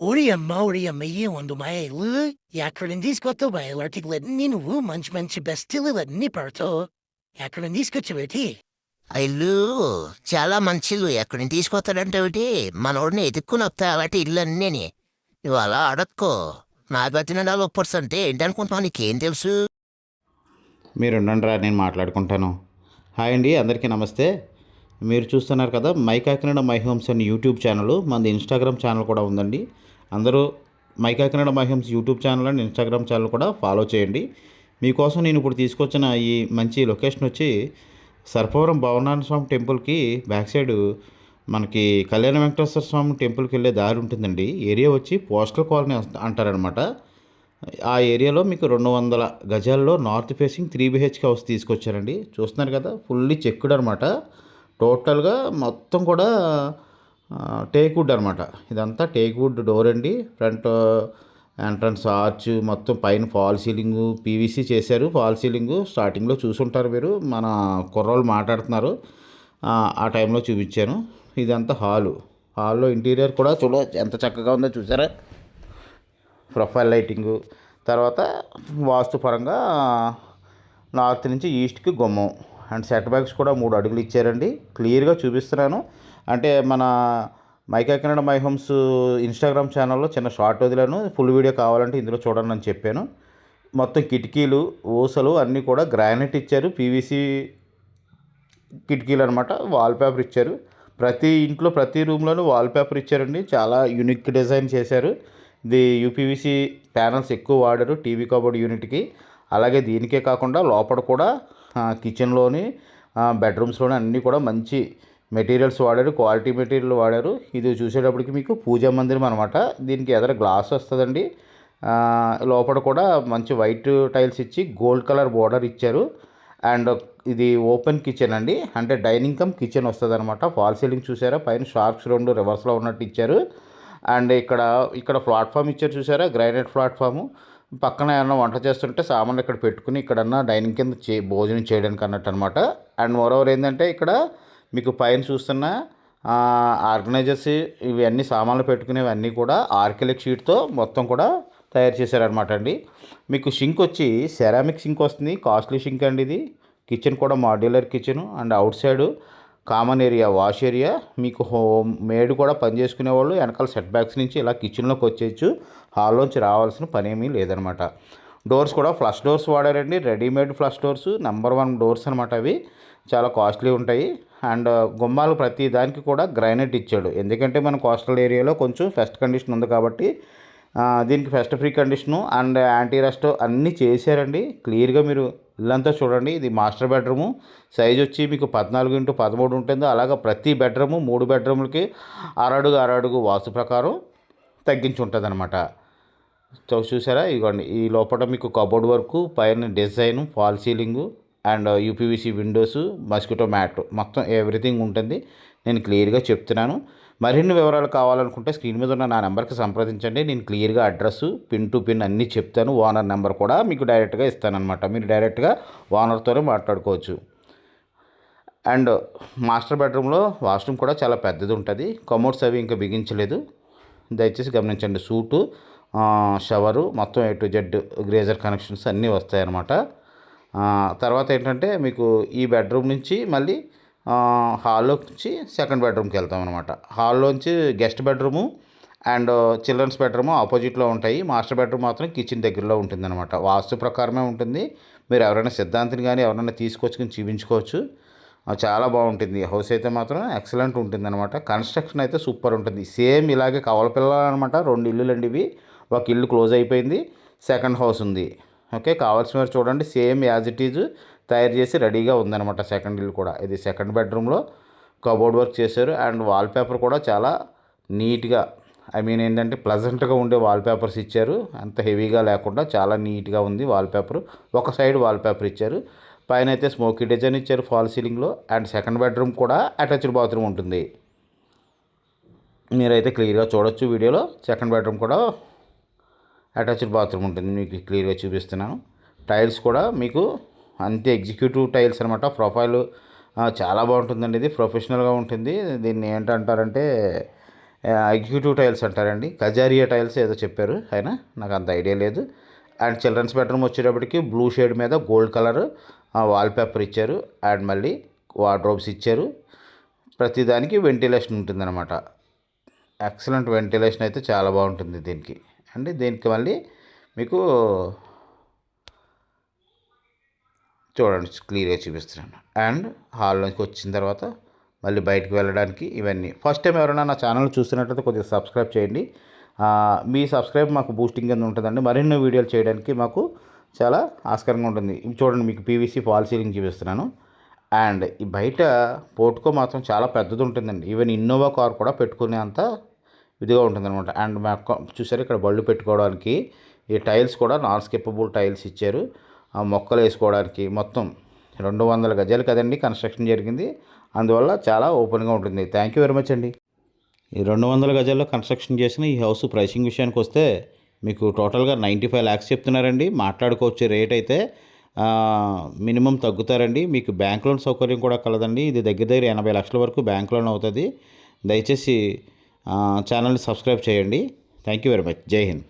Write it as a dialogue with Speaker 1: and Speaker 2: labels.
Speaker 1: ఒరియమ్మ ఒరియమ్మ ఏ ಒಂದು ಮೈಲು ఎక్కడి తీసుకొత్తో బయలుటికి నువ్వు మంచి మంచి బెస్టిలన్నీ పడతావు ఎక్కడి తీసుకొచ్చేవేటి
Speaker 2: ఇల్లు చాలా మంచిలు ఎక్కడిని తీసుకొస్తాడంటే మనోడిని ఎదుక్కుని వస్తావాటి ఇల్లు అన్నీ నువ్వు అలా అడక్కో నాకు వచ్చిన నాలుగు ఒప్పర్స్ అంటే ఏంటనుకుంటున్నావు నీకేం తెలుసు
Speaker 3: మీరు ఉండండిరా నేను మాట్లాడుకుంటాను హాయ్ అండి అందరికీ నమస్తే మీరు చూస్తున్నారు కదా మై కాకినాడ మై హోమ్స్ అని యూట్యూబ్ ఛానల్ మనది ఇన్స్టాగ్రామ్ ఛానల్ కూడా ఉందండి. అందరూ my Kakinada my homes YouTube channel and Instagram channel కూడా ఫాలో చేయండి. మీకోసం నేను ఇప్పుడు తీసుకొచ్చిన ఈ మంచి లొకేషన్ వచ్చి సర్పవరం భవనాథ స్వామి టెంపుల్కి బ్యాక్ సైడ్ మనకి కళ్యాణ వెంకటేశ్వర స్వామి టెంపుల్కి వెళ్ళే దారి ఉంటుందండి. ఏరియా వచ్చి పోస్టల్ కాలనీ అంటారనమాట ఆ ఏరియాలో మీకు రెండు వందల గజాల్లో north facing three BHK house తీసుకొచ్చారండి. చూస్తున్నారు కదా ఫుల్లీ చెక్కుడు అనమాట టోటల్గా మొత్తం కూడా టేక్వుడ్ అనమాట. ఇదంతా టేక్వుడ్ డోర్ అండి. ఫ్రంట్ ఎంట్రన్స్ ఆర్చ్ మొత్తం పైన ఫాల్ సీలింగ్ పీవీసీ చేశారు. ఫాల్ సీలింగ్ స్టార్టింగ్లో చూసుంటారు మీరు. మన కుర్రోళ్ళు మాట్లాడుతున్నారు. ఆ, ఆ టైంలో చూపించాను. ఇదంతా హాలు. హాల్లో ఇంటీరియర్ కూడా చూడ ఎంత చక్కగా ఉందో చూసారా? Profile lighting. తర్వాత వాస్తు పరంగా నార్త్ నుంచి ఈస్ట్కి గుమ్మం. అండ్ సెట్ బ్యాక్స్ కూడా మూడు అడుగులు ఇచ్చారండి. క్లియర్గా చూపిస్తున్నాను. అంటే మన మైకా కెనడ మై హోమ్స్ ఇన్స్టాగ్రామ్ ఛానల్లో చిన్న షార్ట్ వదిలాను. ఫుల్ వీడియో కావాలంటే ఇందులో చూడండి అని చెప్పాను. మొత్తం కిటికీలు ఊసలు అన్నీ కూడా గ్రానైట్ ఇచ్చారు. పీవీసీ కిటికీలు అనమాట వాల్పేపర్ ఇచ్చారు. ప్రతి ఇంట్లో ప్రతి రూమ్లోనూ వాల్పేపర్ ఇచ్చారండి. చాలా యూనిక్ డిజైన్ చేశారు. ఇది యూపీవీసీ ప్యానల్స్ ఎక్కువ వాడారు టీవీ కబోర్డ్ యూనిట్కి. అలాగే దీనికే కాకుండా లోపల కూడా కిచెన్లోని బెడ్రూమ్స్లోని అన్నీ కూడా మంచి మెటీరియల్స్ వాడారు క్వాలిటీ మెటీరియల్ వాడారు. ఇది చూసేటప్పటికి మీకు పూజా మందిరం అనమాట దీనికి ఎదర గ్లాస్ వస్తుందండి. లోపల కూడా మంచి వైట్ టైల్స్ ఇచ్చి గోల్డ్ కలర్ బోర్డర్ ఇచ్చారు. అండ్ ఇది ఓపెన్ కిచెన్ అండి. అంటే డైనింగ్ కమ్ కిచెన్ వస్తుంది అనమాట ఫాల్ సీలింగ్ చూసారా? పైన షార్ప్స్ రెండు రివర్స్లో ఉన్నట్టు ఇచ్చారు. అండ్ ఇక్కడ ఇక్కడ ప్లాట్ఫామ్ ఇచ్చారు చూసారా? గ్రైనైట్ ప్లాట్ఫాము పక్కన ఏమన్నా వంట చేస్తుంటే సామాన్లు ఇక్కడ పెట్టుకుని ఇక్కడన్నా డైనింగ్ కింద చే భోజనం చేయడానికి అన్నట్టు అనమాట అండ్ మోరోవర్ ఏంటంటే ఇక్కడ మీకు పైన చూస్తున్న ఆర్గనైజర్స్ ఇవన్నీ సామాన్లు పెట్టుకునేవన్నీ కూడా ఆర్కిలిక్ షీట్తో మొత్తం కూడా తయారు చేశారనమాట అండి. మీకు షింక్ వచ్చి సెరామిక్ షింక్ వస్తుంది కాస్ట్లీ షింక్ అండి ఇది. కిచెన్ కూడా modular kitchen and outside common area wash area. మీకు హోమ్ మేడ్ కూడా పని చేసుకునే వాళ్ళు వెనకాల సెట్ బ్యాక్స్ నుంచి ఇలా కిచెన్లోకి వచ్చేయచ్చు. హాల్లోంచి రావాల్సిన పని ఏమీ లేదనమాట. డోర్స్ కూడా flush doors వాడారండి. Readymade flush doors number one doors అనమాట అవి. చాలా కాస్ట్లీ ఉంటాయి. అండ్ గుమ్మాలు ప్రతి దానికి కూడా గ్రైనైట్ ఇచ్చాడు. ఎందుకంటే మన కోస్టల్ ఏరియాలో కొంచెం ఫెస్ట్ కండిషన్ ఉంది కాబట్టి దీనికి pest free condition and anti rust అన్నీ చేశారండి. క్లియర్గా మీరు ఇల్లంతా చూడండి ఇది మాస్టర్ బెడ్రూము. సైజ్ వచ్చి మీకు పద్నాలుగు ఇంటూ పదమూడు ఉంటుంది అలాగా ప్రతి బెడ్రూము మూడు బెడ్రూములకి అరడుగు అరడుగు వాస్తు ప్రకారం తగ్గించి ఉంటుంది అనమాట సో చూసారా? ఇగోండి ఈ లోపల మీకు కబోర్డ్ వర్క్ పైన design fall ceiling and UPVC windows mosquito mat. మొత్తం ఎవ్రీథింగ్ ఉంటుంది. నేను క్లియర్గా చెప్తున్నాను. మరిన్ని వివరాలు కావాలనుకుంటే స్క్రీన్ మీద ఉన్న నా నెంబర్కి సంప్రదించండి. నేను క్లియర్గా అడ్రస్ పిన్ టు పిన్ అన్నీ చెప్తాను. ఓనర్ నెంబర్ కూడా మీకు డైరెక్ట్గా ఇస్తానమాట మీరు డైరెక్ట్గా ఓనర్తోనే మాట్లాడుకోవచ్చు. అండ్ మాస్టర్ బెడ్రూమ్లో వాష్రూమ్ కూడా చాలా పెద్దది ఉంటుంది. కమోడ్స్ అవి ఇంకా బిగించలేదు. దయచేసి గమనించండి. సూటు షవరు మొత్తం A to Z geyser connections అన్నీ వస్తాయన్నమాట. తర్వాత ఏంటంటే మీకు ఈ బెడ్రూమ్ నుంచి మళ్ళీ హాల్లో నుంచి సెకండ్ బెడ్రూమ్కి వెళ్తాం అనమాట హాల్లోంచి guest bedroom and children's bedroom ఆపోజిట్లో ఉంటాయి. మాస్టర్ బెడ్రూమ్ మాత్రం కిచెన్ దగ్గరలో ఉంటుందన్నమాట. వాస్తు ప్రకారమే ఉంటుంది. మీరు ఎవరైనా సిద్ధాంతిని కానీ ఎవరైనా తీసుకొచ్చుకొని చూపించుకోవచ్చు. చాలా బాగుంటుంది. హౌస్ అయితే మాత్రం ఎక్సలెంట్ ఉంటుంది అనమాట కన్స్ట్రక్షన్ అయితే సూపర్ ఉంటుంది. సేమ్ ఇలాగే కవల పిల్లలు అనమాట రెండు ఇల్లులు అండి ఇవి. ఒక ఇల్లు క్లోజ్ అయిపోయింది. సెకండ్ హౌస్ ఉంది. ఓకే కావాల్సిన వారు చూడండి. Same as it is. తయారు చేసి రెడీగా ఉందన్నమాట సెకండ్ ఇల్లు కూడా. ఇది సెకండ్ బెడ్రూమ్లో కబోర్డ్ వర్క్ చేశారు అండ్ వాల్ పేపర్ కూడా చాలా నీట్గా ఐ మీన్ ఏంటంటే ప్లజెంట్గా ఉండే వాల్ పేపర్స్ ఇచ్చారు. అంత హెవీగా లేకుండా చాలా నీట్గా ఉంది వాల్ పేపర్ ఒక సైడ్ వాల్ పేపర్ ఇచ్చారు. పైన అయితే స్మోకీ డిజైన్ ఇచ్చారు ఫాల్ సీలింగ్లో అండ్ సెకండ్ బెడ్రూమ్ కూడా అటాచ్డ్ బాత్రూమ్ ఉంటుంది. మీరైతే క్లియర్గా చూడొచ్చు వీడియోలో. సెకండ్ బెడ్రూమ్ కూడా అటాచ్డ్ బాత్రూమ్ ఉంటుంది. మీకు క్లియర్గా చూపిస్తున్నాను. టైల్స్ కూడా మీకు అంతే ఎగ్జిక్యూటివ్ టైల్స్ అనమాట ప్రొఫైల్ చాలా బాగుంటుందండి ఇది. ప్రొఫెషనల్గా ఉంటుంది. దీన్ని ఏంటంటారంటే ఎగ్జిక్యూటివ్ టైల్స్ అంటారండి. కజారియా టైల్స్ ఏదో చెప్పారు ఆయన. నాకు అంత ఐడియా లేదు. అండ్ చిల్డ్రన్స్ బెడ్రూమ్ వచ్చేటప్పటికి బ్లూ షేడ్ మీద గోల్డ్ కలర్ వాల్ పేపర్ ఇచ్చారు. అండ్ మళ్ళీ వార్డ్రోబ్స్ ఇచ్చారు. ప్రతిదానికి వెంటిలేషన్ ఉంటుందన్నమాట. ఎక్సలెంట్ వెంటిలేషన్ అయితే చాలా బాగుంటుంది దీనికి. అండి దీనికి మళ్ళీ మీకు చూడండి క్లియర్గా చూపిస్తున్నాను. అండ్ హాల్లోకి వచ్చిన తర్వాత మళ్ళీ బయటకు వెళ్ళడానికి ఇవన్నీ. ఫస్ట్ టైం ఎవరైనా నా ఛానల్ చూస్తున్నట్లయితే కొద్దిగా సబ్స్క్రైబ్ చేయండి. మీ సబ్స్క్రైబ్ మాకు బూస్టింగ్ కింద ఉంటుందండి. మరిన్ని వీడియోలు చేయడానికి మాకు చాలా ఆస్కారంగా ఉంటుంది. చూడండి మీకు పీవీసీ ఫాల్ సీలింగ్ చూపిస్తున్నాను. అండ్ ఈ బయట పోర్టుకో మాత్రం చాలా పెద్దది ఉంటుందండి. ఈవెన్ ఇన్నోవా కార్ కూడా పెట్టుకునే అంత ఇదిగా ఉంటుందన్నమాట. అండ్ మాకు చూసారు ఇక్కడ బళ్ళు పెట్టుకోవడానికి ఈ టైల్స్ కూడా నాన్ స్కిప్పబుల్ టైల్స్ ఇచ్చారు. ఆ మొక్కలు వేసుకోవడానికి మొత్తం రెండు వందల గజాలు కదండి కన్స్ట్రక్షన్ జరిగింది. అందువల్ల చాలా ఓపెన్గా ఉంటుంది. థ్యాంక్ యూ వెరీ మచ్ అండి. ఈ రెండు వందల గజాల్లో కన్స్ట్రక్షన్ చేసిన ఈ హౌస్ ప్రైసింగ్ విషయానికి వస్తే మీకు టోటల్గా నైంటీ ఫైవ్ ల్యాక్స్ చెప్తున్నారండి. మాట్లాడుకోవచ్చు రేట్ అయితే మినిమం తగ్గుతారండి. మీకు బ్యాంక్ లోన్ సౌకర్యం కూడా కలదండి. ఇది దగ్గర దగ్గర ఎనభై లక్షల వరకు బ్యాంక్ లోన్ అవుతుంది. దయచేసి ఛానల్ని సబ్స్క్రైబ్ చేయండి. థ్యాంక్ యూ వెరీ మచ్ జై హింద్.